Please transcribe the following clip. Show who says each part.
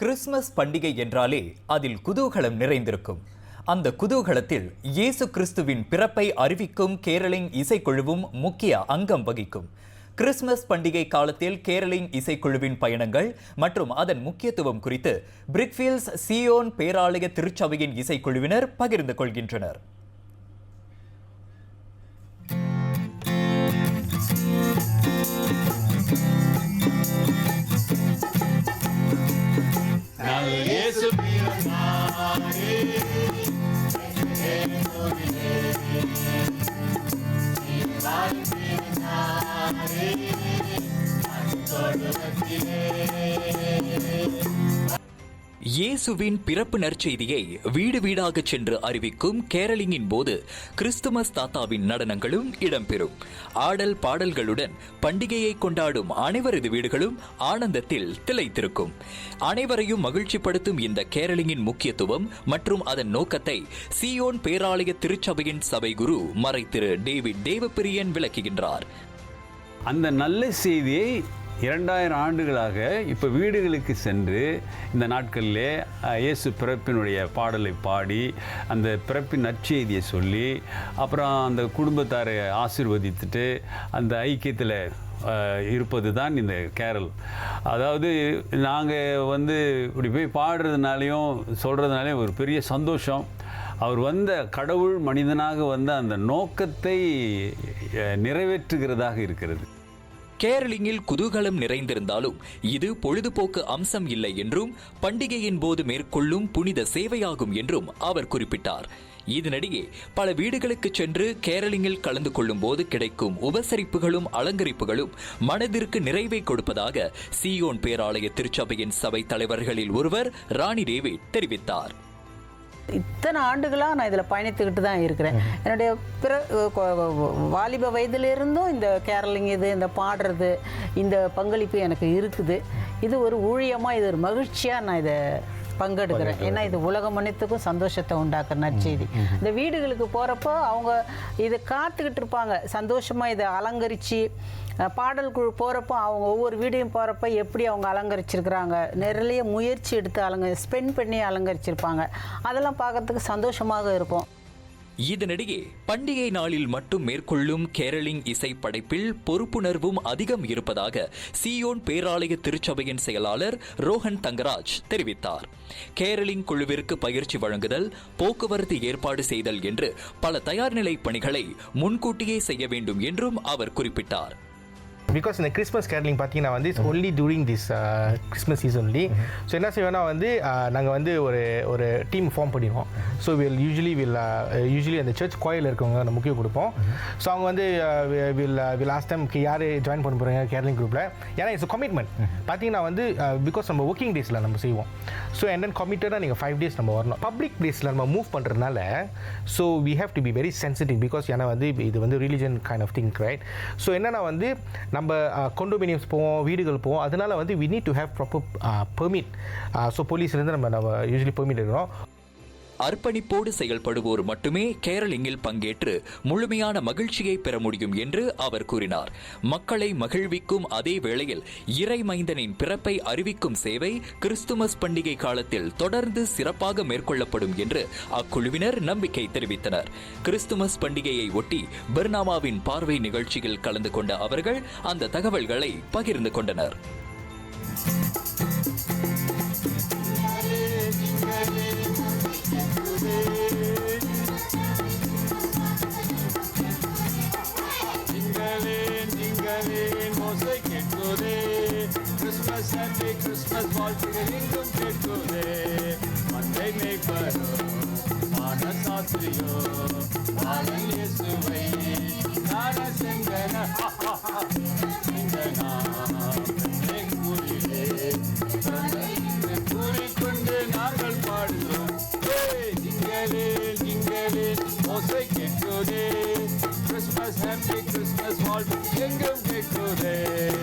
Speaker 1: Christmas பண்டிகை என்றாலே அதில் குதூகலம் நிறைந்திருக்கும். அந்த குதூகலத்தில் இயேசு கிறிஸ்துவின் பிறப்பை அறிவிக்கும் கேரளிங் இசைக்குழுவும் முக்கிய அங்கம் வகிக்கும். கிறிஸ்மஸ் பண்டிகை காலத்தில் கேரளின் இசைக்குழுவின் பயணங்கள் மற்றும் அதன் முக்கியத்துவம் குறித்து பிரிக்ஃபீல்ட்ஸ் சியோன் பேராலய திருச்சபையின் இசைக்குழுவினர் பகிர்ந்து கொள்கின்றனர். இயேசுவின் பிறப்பு நற்செய்தியை வீடு வீடாக சென்று அறிவிக்கும் கேரளிங்கின் போது கிறிஸ்துமஸ் தாத்தாவின் நடனங்களும் இடம்பெறும். ஆடல் பாடல்களுடன் பண்டிகையை கொண்டாடும் அனைவரது வீடுகளும் ஆனந்தத்தில் திளைத்திருக்கும். அனைவரையும் மகிழ்ச்சிப்படுத்தும் இந்த கேரளிங்கின் முக்கியத்துவம் மற்றும் அதன் நோக்கத்தை சியோன் பேராலய திருச்சபையின் சபை குரு மறை திரு டேவிட் தேவப்பிரியன் விளக்குகின்றார்.
Speaker 2: அந்த நல்ல செய்தியை இரண்டாயிரம் ஆண்டுகளாக இப்போ வீடுகளுக்கு சென்று இந்த நாட்களிலே இயேசு பிறப்பினுடைய பாடலை பாடி அந்த பிறப்பின் நற்செய்தியை சொல்லி அப்புறம் அந்த குடும்பத்தாரை ஆசிர்வதித்துட்டு அந்த ஐக்கியத்தில் இருப்பது தான் இந்த கேரல். அதாவது நாங்கள் வந்து இப்படி போய் பாடுறதுனாலையும் சொல்கிறதுனாலையும் ஒரு பெரிய சந்தோஷம். அவர் வந்த கடவுள் மனிதனாக வந்த அந்த நோக்கத்தை நிறைவேற்றுகிறதாக இருக்கிறது.
Speaker 1: கேரளிங்கில் குதூகலம் நிறைந்திருந்தாலும் இது பொழுதுபோக்கு அம்சம் இல்லை என்றும் பண்டிகையின் போது மேற்கொள்ளும் புனித சேவையாகும் என்றும் அவர் குறிப்பிட்டார். இதனிடையே பல வீடுகளுக்கு சென்று கேரளிங்கில் கலந்து கொள்ளும் போது கிடைக்கும் உபசரிப்புகளும் அலங்கரிப்புகளும் மனதிற்கு நிறைவை கொடுப்பதாக சியோன் பேராலய திருச்சபையின் சபை தலைவர்களில் ஒருவர் ராணி டேவிட் தெரிவித்தார்.
Speaker 3: இத்தனை ஆண்டுகளாக நான் இதில் பயணித்துக்கிட்டு தான் இருக்கிறேன். என்னுடைய பிற வாலிப வயதிலிருந்தும் இந்த கேரளிங் இது இந்த பாடுறது இந்த பங்களிப்பு எனக்கு இருக்குது. இது ஒரு ஊழியமாக இது ஒரு மகிழ்ச்சியாக நான் இதை பங்கெடுக்கிறேன். ஏன்னா இது உலகம் அனைத்துக்கும் சந்தோஷத்தை உண்டாக்குற நற்செய்தி. இந்த வீடுகளுக்கு போகிறப்போ அவங்க இதை காத்துக்கிட்டு இருப்பாங்க. சந்தோஷமாக இதை அலங்கரித்து பாடல் குழு போகிறப்போ அவங்க ஒவ்வொரு வீடையும் போகிறப்ப எப்படி அவங்க அலங்கரிச்சிருக்கிறாங்க. நிறைய முயற்சி எடுத்து அலங்க ஸ்பெண்ட் பண்ணி அலங்கரிச்சிருப்பாங்க. அதெல்லாம் பார்க்கறதுக்கு சந்தோஷமாக இருக்கும்.
Speaker 1: இதனிடையே பண்டிகை நாளில் மட்டும் மேற்கொள்ளும் கேரளிங் இசை படைப்பில் பொறுப்புணர்வும் அதிகம் இருப்பதாக சியோன் பேராலய திருச்சபையின் செயலாளர் ரோஹன் தங்கராஜ் தெரிவித்தார். கேரளிங் குழுவிற்கு பயிற்சி வழங்குதல் போக்குவரத்து ஏற்பாடு செய்தல் என்று பல தயார்நிலை பணிகளை முன்கூட்டியே செய்ய வேண்டும் என்றும் அவர் குறிப்பிட்டார்.
Speaker 4: பிகாஸ் இந்த கிறிஸ்மஸ் கேரளிங் பார்த்தீங்கன்னா வந்து it's only during this Christmas season only so என்ன செய்வோம்னா வந்து uh, நாங்கள் வந்து ஒரு ஒரு டீம் ஃபார்ம் பண்ணிடுவோம். So we'll usually we'll usually அந்த சர்ச் கோயில் இருக்கவங்க நம்ம முக்கியம் கொடுப்போம். ஸோ அவங்க வந்து வில் வில் லாஸ்ட் டைம் யார் ஜாயின் பண்ண போகிறாங்க கேரளிங் குரூப்பில் ஏன்னா இட்ஸ் கமிட்மெண்ட் பார்த்தீங்கன்னா வந்து uh, பிகாஸ் நம்ம ஒர்க்கிங் டேஸில் நம்ம செய்வோம். ஸோ அண்ட் தென் கமிட்டடாக நீங்கள் ஃபைவ் டேஸ் நம்ம வரணும். பப்ளிக் பிளேஸில் நம்ம மூவ் பண்ணுறதுனால so we have to be very sensitive because ஏன்னா வந்து இது வந்து religion kind of thing right so என்னன்னா வந்து நம்ம கொண்டோமினியம்ஸ் போவோம் வீடுகள் போவோம். அதனால வந்து we need to have proper permit so போலீஸ்லேருந்து நம்ம நம்ம யூஸ்வலி பெர்மிட் எடுக்கிறோம்.
Speaker 1: அர்ப்பணிப்போடு செயல்படுவோர் மட்டுமே கேரளிங்கில் பங்கேற்று முழுமையான மகிழ்ச்சியை பெற முடியும் என்று அவர் கூறினார். மக்களை மகிழ்விக்கும் அதே வேளையில் இறைமைந்தனின் பிறப்பை அறிவிக்கும் சேவை கிறிஸ்துமஸ் பண்டிகை காலத்தில் தொடர்ந்து சிறப்பாக மேற்கொள்ளப்படும் என்று அக்குழுவினர் நம்பிக்கை தெரிவித்தனர். கிறிஸ்துமஸ் பண்டிகையை ஒட்டி பெர்னாமாவின் பார்வை நிகழ்ச்சியில் கலந்து கொண்ட அவர்கள் அந்த தகவல்களை பகிர்ந்து கொண்டனர்.
Speaker 5: ஓசை கேட்குதே கிறிஸ்மஸ் ஹாப்பி கிறிஸ்மஸ் வாழ்த்துகள் எங்கும் கேட்குதே மந்தை மேய்ப்பரோ மான சாஸ்திரியோ பாலன் இயேசுவை ஞான செங்கன செங்கனா எங்குரிலே கூறிக்கொண்டு நாங்கள் பாடுகிறோம் ஏய், ஜிங்கலேன் ஓசை கேட்குதே கிறிஸ்மஸ் ஹாப்பி கிறிஸ்மஸ் வாழ்த்து எங்கும் கேட்குதே